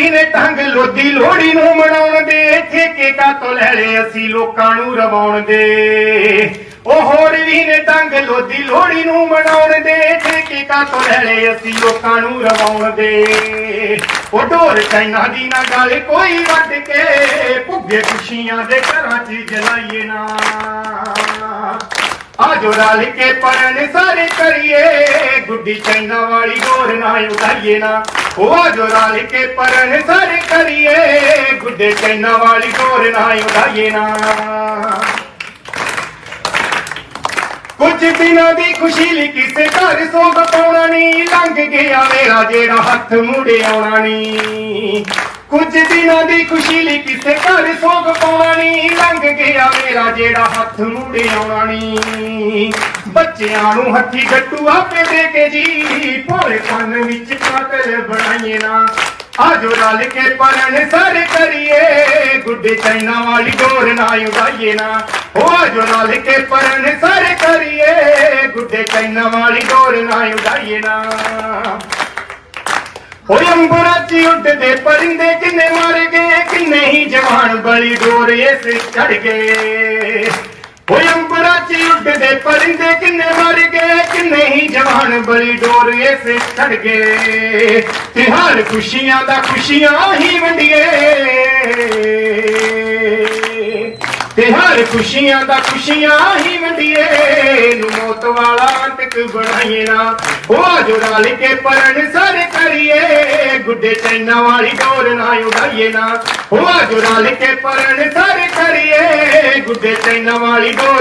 ਵੀ ਨੇ ਟੰਗ ਲੋਦੀ ਲੋੜੀ ਨੂੰ ਮਨਾਉਣ ਦੇ ਠੇਕੇ ਕਾ ਤੋਂ ਲੈ ਲਏ ਅਸੀਂ ਲੋਕਾਂ ਨੂੰ ਰਵਾਉਣ ਦੇ ਉਹ ਹੋਰ ਵੀ ਨੇ ਟੰਗ ਲੋਦੀ ਲੋੜੀ ਨੂੰ ਮਨਾਉਣ ਦੇ ਠੇਕੇ ਕਾ ਤੋਂ ਲੈ ਲਏ ਅਸੀਂ ਲੋਕਾਂ ਨੂੰ ਰਵਾਉਣ ਦੇ ਉਹ ਢੋਰ ਚਾਈਨਾ ਦੀ ਨਾ ਗੱਲ ਕੋਈ ਵੱਢ ਕੇ, ਭੁੱਗੇ ਖੁਸ਼ੀਆਂ ਦੇ ਘਰਾਂ 'ਚ ਜਲਾਈਏ ਨਾ। ਆਜੋ ਰਲ ਕੇ ਪਰਨ ਸਾਰੇ ਕਰੀਏ, ਗੁੱਡੀ ਚੈਨਾ ਵਾਲੀ ਗੋਰ ਨਾ ਉਡਾਈਏ ਨਾ। ਉਹ ਆਜੋ ਰਲ ਕੇ ਪਰਨ ਸਾਰੇ ਕਰੀਏ। ਗੁੱਡੇ ਚੈਨਾ ਵਾਲੀ ਗੋਰ ਨਾ ਉਡਾਈਏ ਨਾ। ਕੁਝ ਦਿਨਾਂ ਦੀ ਖੁਸ਼ੀ ਲਈ ਕਿਸੇ ਘਰ ਸੋਗ ਪਾਉਣਾ ਨਹੀਂ ਲੰਘ ਗਿਆ ਮੇਰਾ ਜਿਹੜਾ ਹੱਥ ਮੁੜੇ ਆਉਣਾ ਨਹੀਂ ਕੁਝ ਦਿਨਾਂ ਦੀ ਖੁਸ਼ੀ ਲਈ ਕਿਸੇ ਘਰ ਸੋਗ ਪਾਉਣਾ ਨਹੀਂ ਲੰਘ ਗਿਆ ਮੇਰਾ ਜਿਹੜਾ ਹੱਥ ਮੁੜੇ ਆਉਣਾ ਨਹੀਂ ਬੱਚਿਆਂ ਨੂੰ ਹੱਥੀ ਗੱਟੂ ਆਪੇ ਦੇ ਕੇ ਜੀ। ਭੋਲੇ ਕੰਨ ਵਿੱਚ ਕਾਤਲ ਬਣਾਈਏ ਨਾ। ਆਜੋ ਰਲ ਕੇ ਪਰਨ ਸਰ ਕਰੀਏ। ਗੁੱਡੇ ਚੈਨਾ ਵਾਲੀ ਡੋਰ ਨਾ ਉਡਾਈਏ ਨਾ। ਹੋ ਆਜੋ ਰਲ ਕੇ ਪਰਨ ਸਰ ਕਰੀਏ। ਗੁੱਡੇ ਚੈਨਾ ਵਾਲੀ ਡੋਰ ਨਾ ਉਡਾਈਏ ਨਾ। ਓਏ ਅੰਬਰਾਂ 'ਚ ਉੱਡਦੇ ਪਰਿੰਦੇ ਕਿੰਨੇ ਮਰ ਗਏ, ਕਿੰਨੇ ਹੀ ਜਵਾਨ ਬਲੀ ਡੋਰ ਇਸ ਚੜ ਗਏ। ਓਏ ਅੰਬਰਾਂ 'ਚ ਉੱਡਦੇ ਪਰਿੰਦੇ ਕਿੰਨੇ ਮਰ ਗਏ, ਕਿੰਨੇ ਹੀ ਜਵਾਨ ਬਲੀ ਡੋਰ ਇਸ ਚੜ ਗਏ। ਤਿਹਾਰ ਖੁਸ਼ੀਆਂ ਦਾ ਖੁਸ਼ੀਆਂ ਹੀ ਵੰਡੀਏ। ਤਿਹਾਰ ਖੁਸ਼ੀਆਂ ਦਾ ਖੁਸ਼ੀਆਂ ਹੀ ਵੰਡੀਏ। ਨੂੰ ਮੌਤ ਵਾਲਾ ਅੰਤਕ ਬਣਾਈਏ ਨਾ। ਉਹ ਆਜੋ ਰਲ ਕੇ ਪਰਨ ਸਾਰੇ ਕਰੀਏ। ਗੁੱਡੇ ਚੈਨਾ ਵਾਲੀ ਡੋਰ ਨਾ ਉਡਾਈਏ ਨਾ। ਹੋ ਆਜੋ ਰਲ ਕੇ ਪਰਨ ਸਾਰੇ ਕਰੀਏ। ਗੁੱਡੇ ਚੈਨਾ ਵਾਲੀ ਡੋਰ